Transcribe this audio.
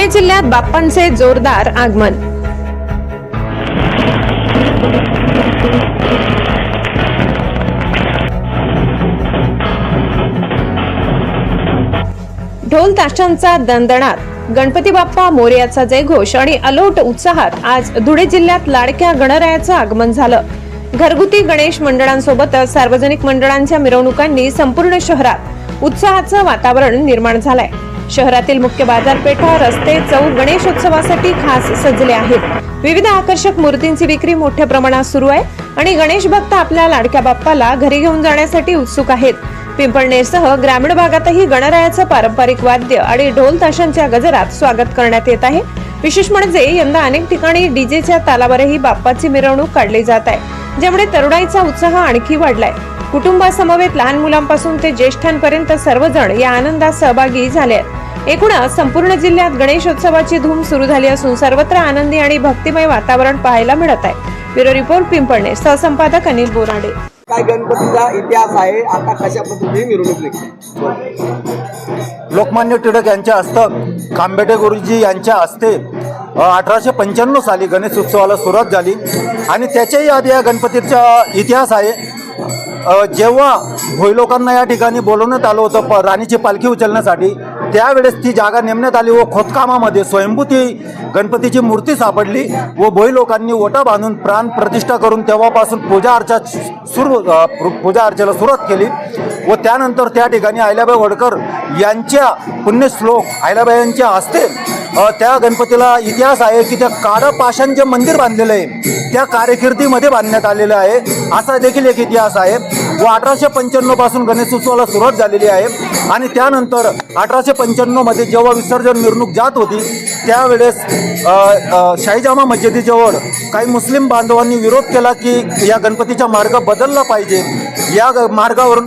पुणे जिल्ह्यात बाप्पांचे जोरदार आगमन. ढोल ताशांचा दणदणात गणपती बाप्पा मोर्याचा जयघोष आणि अलोट उत्साहात आज धुळे जिल्ह्यात लाडक्या गणरायाचं आगमन झालं. घरगुती गणेश मंडळांसोबतच सार्वजनिक मंडळांच्या मिरवणुकांनी संपूर्ण शहरात उत्साहाचं वातावरण निर्माण झालंय. शहरातील मुख्य बाजारपेठा रस्ते चौक गणेशोत्सवासाठी खास सजले आहेत. विविध आकर्षक मूर्तींची विक्री मोठ्या प्रमाणात सुरू आहे आणि गणेश भक्त आपल्या लाडक्या बाप्पाला घरी घेऊन जाण्यासाठी उत्सुक आहेत. पिंपळनेरसह ग्रामीण भागातही गणरायाचं पारंपरिक वाद्य आणि ढोल ताशांच्या गजरात स्वागत करण्यात येत आहे. विशेष म्हणजे यंदा अनेक ठिकाणी डीजेच्या तालावरही बाप्पाची मिरवणूक काढली जात आहे ज्यामुळे तरुणाईचा उत्साह आणखी वाढलाय. कुटुंबासमवेत लहान मुलांपासून ते ज्येष्ठांपर्यंत सर्वजण या आनंदात सहभागी झाले आहेत. एकूणच संपूर्ण जिल्ह्यात गणेशोत्सवाची धूम सुरू झाली असून सर्वत्र आनंदी आणि भक्तिमय वातावरण पाहायला मिळत आहे. Bureau report Pimpalner. सहसंपादक Anil Borade. काय गणपतीचा इतिहास आहे? आता कशा पद्धतीने मिरवणूक निघते लोकमान्य टिळक यांच्या हस्तक खांबेटे गुरुजी यांच्या हस्ते अठराशे पंच्याण्णव साली गणेश उत्सवाला सुरुवात झाली. आणि त्याच्याही आधी या गणपतीचा इतिहास आहे. जेव्हा भोई लोकांना या ठिकाणी बोलवण्यात आलं होतं प राणीची पालखी उचलण्यासाठी त्यावेळेस ती जागा नेमण्यात आली व खोदकामामध्ये स्वयंभू ती गणपतीची मूर्ती सापडली व भोई लोकांनी ओटा बांधून प्राण प्रतिष्ठा करून तेव्हापासून पूजा अर्चा सुरू पूजा अर्चेला सुरुवात केली व त्यानंतर त्या ठिकाणी अहिल्याबाई वडकर यांच्या पुण्यश्लोक अहिल्याबाई यांच्या हस्ते त्या गणपतीला इतिहास आहे की त्या काडपाशांचे जे मंदिर बांधलेलं आहे त्या कार्यकिर्दीमध्ये बांधण्यात आलेलं आहे असा देखील एक इतिहास आहे. व अठराशे पंच्याण्णवपासून गणेश उत्सवाला सुरुवात झालेली आहे. आणि त्यानंतर अठराशे पंच्याण्णवमध्ये जेव्हा विसर्जन मिरवणूक जात होती त्यावेळेस शाहीजामा मस्जिदीजवळ काही मुस्लिम बांधवांनी विरोध केला की या गणपतीचा मार्ग बदलला पाहिजे. या ग- मार्गावरून